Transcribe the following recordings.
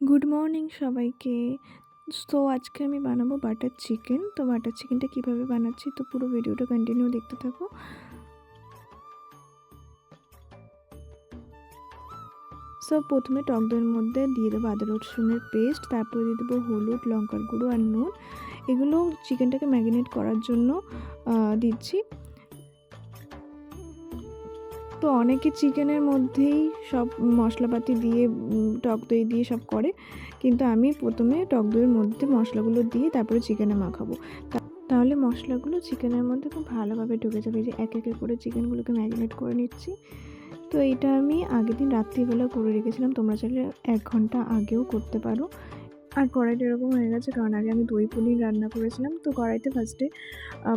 Good morning সবাইকে। তো আজকে আমি বানাবো বাটার চিকেন তো বাটার চিকেনটা কীভাবে বানাচ্ছি তো পুরো ভিডিওটা কন্টিনিউ দেখতে থাকো। সো প্রথমে টক দইয়ের মধ্যে দিয়ে দেবো আদা, রসুনের পেস্ট তারপরে দিয়ে দেবো হলুদ, লঙ্কার গুঁড়ো আর নুন। এগুলো চিকেনটাকে ম্যাগিনেট করার জন্য দিচ্ছি। তো অনেকে চিকেনের মধ্যেই সব মশলাপাতি দিয়ে টক দই দিয়ে সব করে। কিন্তু আমি প্রথমে টক দইয়ের মধ্যে মশলাগুলো দিয়ে তারপরে চিকেনে মাখাবো। তাহলে মশলাগুলো চিকেনের মধ্যে খুব ভালোভাবে ঢুকে যাবে। যে এক একে করে চিকেনগুলোকে ম্যারিনেট করে নিচ্ছি। তো এটা আমি আগের দিন রাত্রিবেলা করে রেখেছিলাম। তোমরা চাইলে এক ঘণ্টা আগেও করতে পারো। আর কড়াইটা এরকম হয়ে গেছে, কারণ আগে আমি দই পনির রান্না করেছিলাম। তো কড়াইতে ফার্স্টে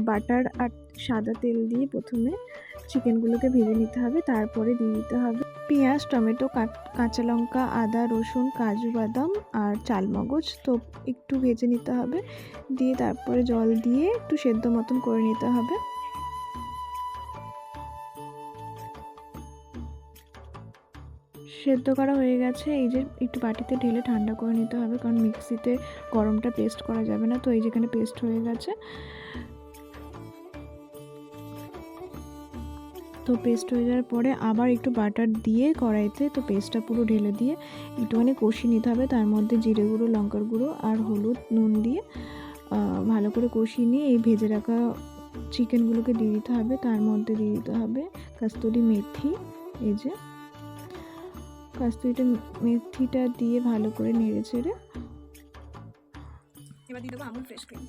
বাটার আর সাদা তেল দিয়ে প্রথমে চিকেনগুলোকে ভেজে নিতে হবে, তারপরে দিয়ে দিতে হবে পেঁয়াজ, টমেটো, কাঁচা লঙ্কা, আদা, রসুন, কাজু বাদাম আর চালমগজ। তো একটু ভেজে নিতে হবে, দিয়ে তারপরে জল দিয়ে একটু সেদ্ধ মতন করে নিতে হবে। সেদ্ধ করা হয়ে গেছে, এই যে একটু বাটিতে ঢেলে ঠান্ডা করে নিতে হবে, কারণ মিক্সিতে গরমটা পেস্ট করা যাবে না, তো এই যেখানে পেস্ট হয়ে গেছে। তো পেস্ট হয়ে যাওয়ার পরে আবার একটু বাটার দিয়ে কড়াইতে তো পেস্টটা পুরো ঢেলে দিয়ে একটুখানি কষিয়ে নিতে হবে। তার মধ্যে জিরে গুঁড়ো, লঙ্কার গুঁড়ো আর হলুদ নুন দিয়ে ভালো করে কষিয়ে নিয়ে এই ভেজে রাখা চিকেনগুলোকে দিয়ে দিতে হবে। তার মধ্যে দিয়ে দিতে হবে কাস্তুরি মেথি। এই যে কাস্তুরিটা মেথিটা দিয়ে ভালো করে নেড়ে চেড়ে এবার দিয়ে দেবো আমুল ফ্রেশ ক্রিম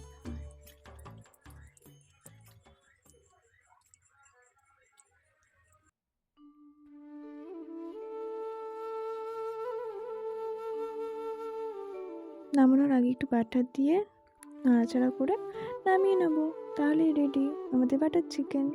নামানোর আগে একটু বাটার দিয়ে নাড়াচাড়া করে নামিয়ে নেব। তাহলেই রেডি আমাদের বাটার চিকেন